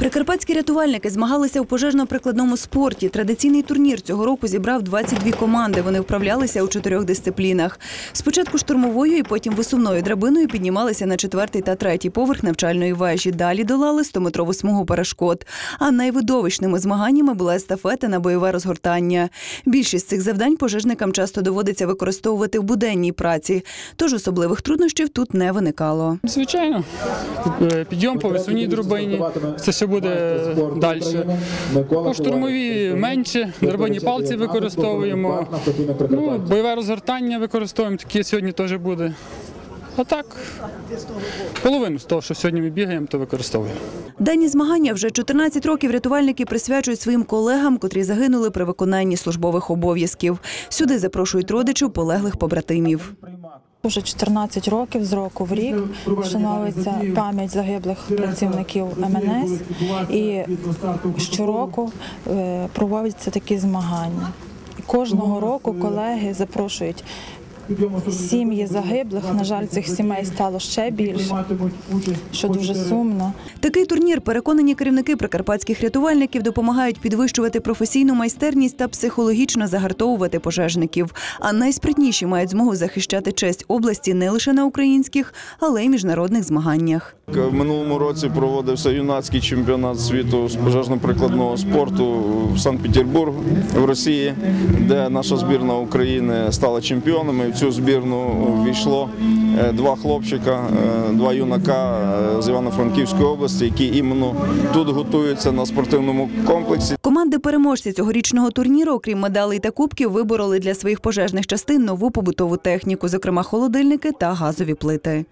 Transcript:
Прикарпатські рятувальники змагалися у пожежно-прикладному спорті. Традиційний турнір цього року зібрав 22 команди. Вони вправлялися у чотирьох дисциплінах. Спочатку штурмовою і потім висувною драбиною піднімалися на четвертий та третій поверх навчальної вежі. Далі долали 100-метрову смугу перешкод. А найвидовищними змаганнями була естафета на бойове розгортання. Більшість цих завдань пожежникам часто доводиться використовувати в буденній праці, тож особливих труднощів тут не виникало. Звичайно, Е, підйом по висуній драбині. Це ще буде далі. По штурмовій менше, драбині палці використовуємо. Ну, бойове розгортання використовуємо, таке сьогодні теж буде. А так, половину з того, що сьогодні ми бігаємо, то використовуємо. Дані змагання вже 14 років рятувальники присвячують своїм колегам, котрі загинули при виконанні службових обов'язків. Сюди запрошують родичів полеглих побратимів. Уже 14 років з року в рік вшановується пам'ять загиблих працівників МНС, і щороку е, проводяться такі змагання. І кожного року колеги запрошують сім'ї загиблих. На жаль, цих сімей стало ще більше, що дуже сумно. Такий турнір, переконані керівники прикарпатських рятувальників, допомагають підвищувати професійну майстерність та психологічно загартовувати пожежників. А найспритніші мають змогу захищати честь області не лише на українських, але й міжнародних змаганнях. В минулому році проводився юнацький чемпіонат світу з пожежно-прикладного спорту в Санкт-Петербург в Росії, де наша збірна України стала чемпіонами. В цю збірну ввійшло е, два хлопчика, е, два юнака е, з Івано-Франківської області, які іменно тут готуються на спортивному комплексі. Команди переможці цьогорічного турніру, окрім медалей та кубків, вибороли для своїх пожежних частин нову побутову техніку, зокрема холодильники та газові плити.